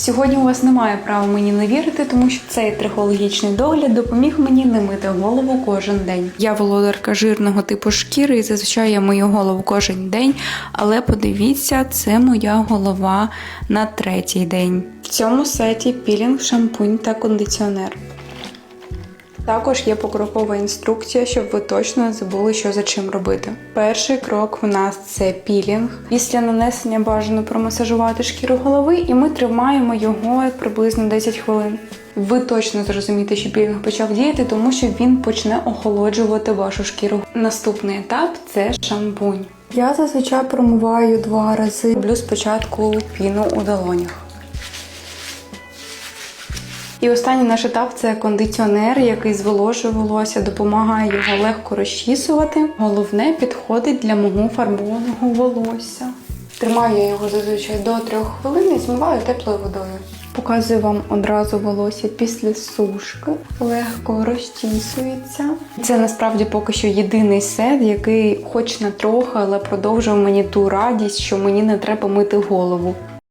Сьогодні у вас немає права мені не вірити, тому що цей трихологічний догляд допоміг мені не мити голову кожен день. Я володарка жирного типу шкіри, і зазвичай я мию голову кожен день. Але подивіться, це моя голова на третій день. В цьому сеті пілінг, шампунь та кондиціонер. Також є покрокова інструкція, щоб ви точно не забули, що за чим робити. Перший крок в нас це пілінг. Після нанесення бажано промасажувати шкіру голови, і ми тримаємо його приблизно 10 хвилин. Ви точно зрозумієте, що пілінг почав діяти, тому що він почне охолоджувати вашу шкіру. Наступний етап це шампунь. Я зазвичай промиваю два рази. Роблю спочатку піну у долонях. І останній наш етап це кондиціонер, який зволожує волосся, допомагає його легко розчісувати. Головне підходить для мого фарбованого волосся. Тримаю я його зазвичай до 3 хвилин і змиваю теплою водою. Показую вам одразу волосся після сушки, легко розчісується. Це насправді поки що єдиний сет, який хоч на трохи, але продовжує мені ту радість, що мені не треба мити голову.